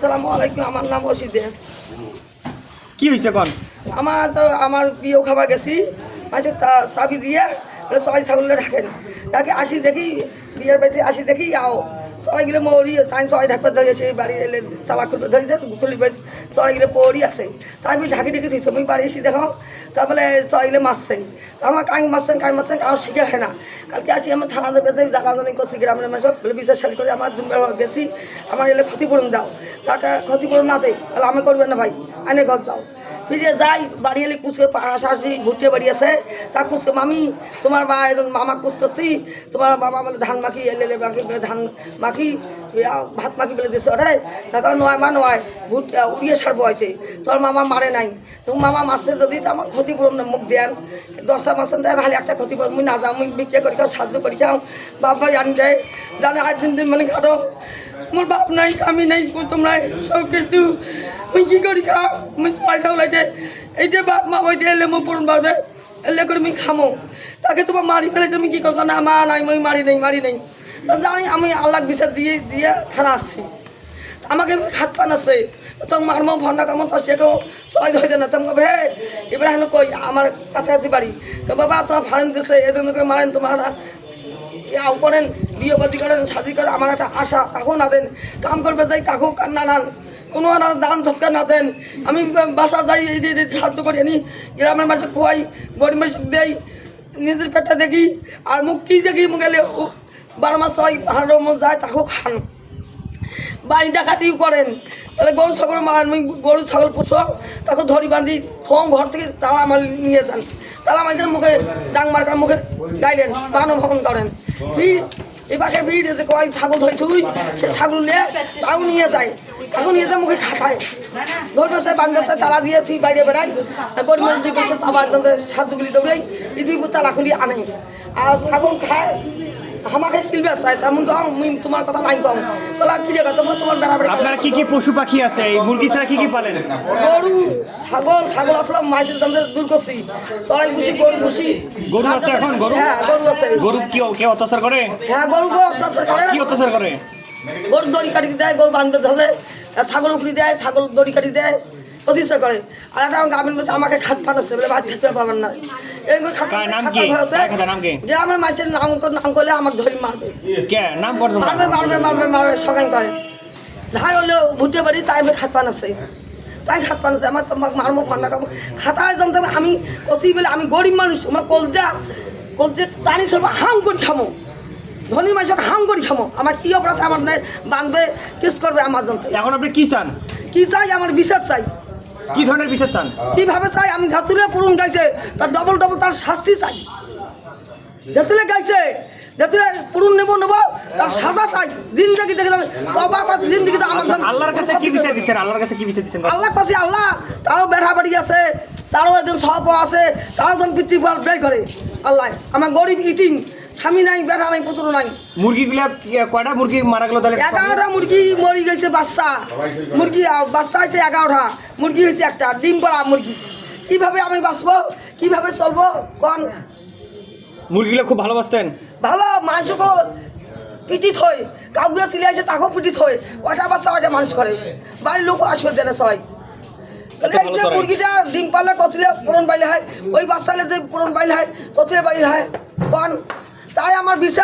সালামু আলাইকুম আমার নাম অসিদে কি হয়েছে কন? আমার তো আমার প্রিয় খাবার গেছি মাঝে তা চাবি দিয়ে সবাই ছাগলে ডাকেন। ডাকে আসি দেখি বিয়ের বাড়িতে আসি দেখি আও সবাই গেলে মরি, তাই সবাই ঢাকবে ধরেছে বাড়ি এলে তালা খুলবে ধরেছে খুলবে সবাই গেলে পড়ি আছে তাই আমি ঢাকি ঢেকে দিয়েছি, আমি বাড়ি এসে দেখো, তারপরে সবাই গেলে মারছে। তা আমার কাং মারছেন কাং মারছেন কাউ শিখে হয় না। কালকে আসি আমার থানাতে বেঁধে জানাজানি করছি, গ্রামের মানুষ বলে বিচার সালি করে আমার গেছি, আমার এলে ক্ষতিপূরণ দাও। তাকে ক্ষতিপূরণ না দেয় তাহলে আমি করবেন না ভাই আনে ঘর যাও। ফিরে যাই, বাড়ি এলে কুচকে আসাশি ঘুরতে বাড়ি আছে তা কুচকে, মামি, তোমার মা একজন মামা কুচ করছি তোমার বাবা বলে, ধান মাখি, এলে এলে মাখি ধান মাখি ভাত মাখি বলে দিছে ওটাই। তারপর নয় মা, নয় ভুট উড়িয়ে সারবো আছে তোর মামা মারে নাই। তো মামা মাসে যদি, তো আমার ক্ষতিপূরণ মুখ দেন দশটা মাসে দেয় নাহলে একটা ক্ষতিপূরণ আমি না যাও আমি বিক্রি করি খাও, সাহায্য করি খাও। বাবা আনি দেয়। জানে আজ দিন দিন মানে ঘাটো মোর বাপ নাই, স্বামী নাই নাই সব কিছু মুই কি করি খাও মুই পয়সা ওলাইছে এই যে বাপ মা ওই এলে মো পূরণ পাবে এলে করে আমি খামো। তাকে তোমার মারি ফেলে তুমি কি করছ না, মা নাই, মই মারি নেই মারি নেই। জানি আমি আল্লাহ বিচার দিয়ে দিয়ে থানা আসছি আমাকে খাত পান আছে। তো মারমো ভন্ডা কামো তো সে সবাই ধরে না তোমাকে ভে এবার হেন কই আমার কাছাকাছি বাড়ি তো বাবা তোমার ফারেন দিছে এদের করে মারেন তোমার ইয়াও করেন বিয়ে করেন শাদি করেন আমার একটা আশা তাকেও না দেন কাম করবে যাই তাকেও কান না নান। কোনো না দান সৎকার না দেন। আমি বাসা যাই, এই সাহায্য করি আনি গ্রামের মানুষ খোয়াই, গরিব মানুষ দেই, নিজের পেটটা দেখি, আর মুখ কি দেখি, মুখ গেলে বারো মাস সবাই হাঁড়ো মন যায়, তাকেও খান। বাড়ি ডাকাতিও করেন। তাহলে গরু, ছাগল আমি গরু, ছাগল পোষো তাকে ধরি বাঁধি ফোন ঘর থেকে তালা আমার নিয়ে যান। তালা মাঝে মুখে ডাং মার্কার মুখে গাইলেন বানো ভবন করেন। ভিড় এবারে ভিড়, এসে কয়, ছাগল ধরি তুই, সে ছাগল নিয়ে, তাও নিয়ে যায়। নিয়ে যায় মুখে খাটায় ধরবে সে বান্ধবে তালা দিয়ে তুই বাইরে বেড়াই গরিব মানুষ দুই সাহায্য গুলি দৌড়াই এই তালা খুলি আনে। আর ছাগল খায় আমাকে চাই তেমন তো আমি তোমার কথা নাই তোলা কিনে গেছে তোমার বেড়াবেড়ি আপনার কি কি পশু পাখি আছে? এই মুরগি ছাড়া কি কি পালেন? গরু ছাগল ছাগল আসলে মাছের দাম দূর করছি। চড়াই ভুষি গরু ভুষি গরু আছে এখন? গরু? হ্যাঁ গরু আছে। গরু কি কেউ অত্যাচার করে? হ্যাঁ গরু অত্যাচার করে? কি অত্যাচার করে? গরু দড়ি কাটি দেয় গরু বান্ধবে ধরলে ছাগল উখড়ি দেয় ছাগল দড়ি কাটি দেয় অতিষ্ঠ করে। আর একটা গাভিন বসে আমাকে খাত ফাটাচ্ছে বলে ভাত খেতে পারবেন না। এইগুলো খাত? গ্রামের মাছের নাম নাম করলে আমাকে ধরি মারবে। মারবে মারবে মারবে মারবে সবাই করে ধার হলে ভুটে বাড়ি তাই আমি খাত পান আছে তাই খাত পান আছে আমার তোমাকে মারবো ফান্ডা খাব খাতায় জমতে আমি কষি বলে আমি গরিব মানুষ আমার কলজা কলজে টানি সব হাম করে খামো। ধনী মানুষকে হাম করে খামো। আমার কি অপরাধ? আমার নাই বাঁধবে কেস করবে আমার জন্য এখন আপনি কি চান? কি চাই? আমার বিশ্বাস চাই। কি ধরনের বিশেষ চান? কীভাবে চাই? আমি ধাতুলে পূরণ গাইছে তার ডবল ডবল তার শাস্তি চাই। ধাতুলে গাইছে ধাতুলে পূরণ নেব নেব তার সাজা চাই। জিন্দগি দেখলাম তবা কর জিন্দগি তো আমার জন্য আল্লাহর কাছে কি বিষয় দিচ্ছেন? আল্লাহর কাছে কি বিষয় দিচ্ছেন? আল্লাহ কাছে আল্লাহ তারও বেড়া বাড়ি আছে তারও একজন সহপ আছে তারও একজন পিতৃফল ব্যয় করে। আল্লাহ আমার গরিব ইতিম স্বামী নাই বেড়া নাই পুত্র নাই। মুরগিগুলা কয়টা মুরগি মারা গেল তাহলে? এগারোটা মুরগি মরি গেছে বাচ্চা। মুরগি বাচ্চা আছে এগারোটা। মুরগি হয়েছে একটা ডিম পড়া মুরগি। কীভাবে আমি বাঁচবো? কীভাবে চলবো? কোন? মুরগিগুলো খুব ভালোবাসতেন? ভালো মাংসকে পিটি থই কাউকে সিলিয়েছে তাকেও পিটি থই ওটা বাচ্চা ওটা মানুষ করে? বাড়ির লোক আসবে দেনে সবাই। তাহলে মুরগিটা ডিম পালে কতলে পূরণ পাইলে হয় ওই বাচ্চালে যে পূরণ পাইলে হয় কতলে বাড়ি হয়। কোন? তাই আমার বিশ্বাস